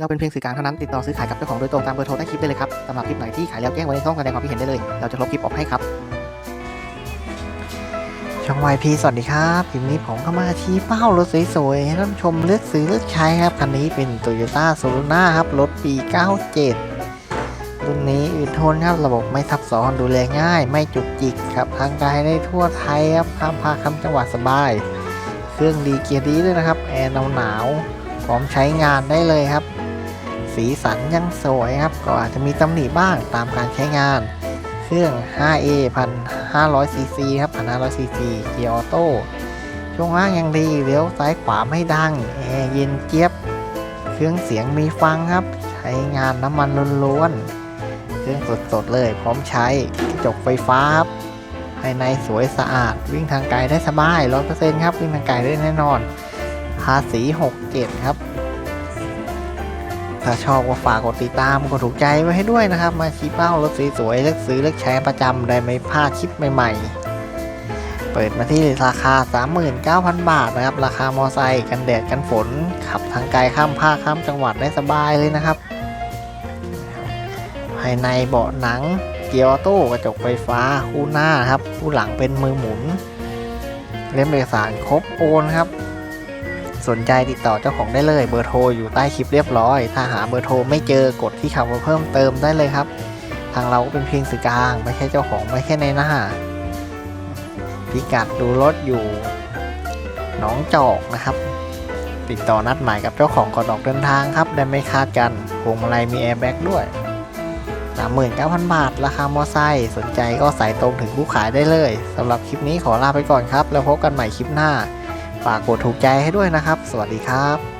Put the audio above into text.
เราเป็นเพียงสื่อกลางเท่านั้นติดต่อซื้อขายกับเจ้าของโดยตรงตามเบอร์โทรใต้คลิปได้เลยครับสำหรับคลิปไหนที่ขายแล้วแจ้งไว้ในช่องแสดงความคิดเห็นได้เลย เราจะลบคลิปออกให้ครับ ช่อง YP สวัสดีครับคลิปนี้ผมก็มาชี้เป้ารถสวยๆให้ท่านชมเลือกซื้อเลือกใช้ครับคันนี้เป็น Toyota s o l u n a ครับรถปี 97 รุ่นนี้อึดทนครับระบบไม่ซับซ้อนดูแลง่าย ไม่จุกจิกครับทางกายได้ทั่วไทยครับข้ามภาคข้ามจังหวัดสบาย เครื่องดีเกียร์ดีด้วยนะครับแอร์หนาวๆพร้อมใช้งานได้เลยครับ สีสันยังสวยครับ ก็อาจจะมีตำหนิบ้างตามการใช้งาน เครื่อง 5A 1,500 cc ครับ 1,500 cc เกียร์ออโต้ช่วงล่างยังดีเลี้ยวซ้ายขวาไม่ดังแอร์เย็นเจี๊ยบ เครื่องเสียงมีฟังครับ ใช้งานน้ำมันล้วนๆเครื่องสดๆเลยพร้อมใช้กระจกไฟฟ้าครับภายในสวยสะอาดวิ่งทางไกลได้สบาย 100%ครับ วิ่งทางไกลได้แน่นอนภาษี 67 ครับ ถ้าชอบก็ฝากกดติดตามกดถูกใจไว้ให้ด้วยนะครับ มาชี้เป้ารถสวยๆเลือกซื้อเลือกใช้ประจำได้ไม่พลาดคลิปใหม่ๆ เปิดมาที่ราคา 39,000 บาทนะครับ ราคามอไซค์กันแดดกันฝน ขับทางไกลข้ามภาคข้ามจังหวัดได้สบายเลยนะครับ ภายในเบาะหนังเกียร์ออโต้กระจกไฟฟ้าคู่หน้าครับ คู่หลังเป็นมือหมุน เล่มเอกสารครบโอนครับ สนใจติดต่อเจ้าของได้เลยเบอร์โทรอยู่ใต้คลิปเรียบร้อย ถ้าหาเบอร์โทรไม่เจอกดที่คำว่าเพิ่มเติมได้เลยครับ ทางเราก็เป็นเพียงสื่อกลาง ไม่ใช่เจ้าของไม่ใช่ในหน้าพิกัดดูรถอยู่หนองจอกนะครับ ติดต่อนัดหมายกับเจ้าของก่อนออกเดินทางครับได้ไม่คาดกันพวงมาลัยมีแอร์แบ็กด้วย 39,000 บาท ราคามอไซค์สนใจก็สายตรงถึงผู้ขายได้เลยสำหรับคลิปนี้ขอลาไปก่อนครับ แล้วพบกันใหม่คลิปหน้า ฝากกดถูกใจให้ด้วยนะครับ สวัสดีครับ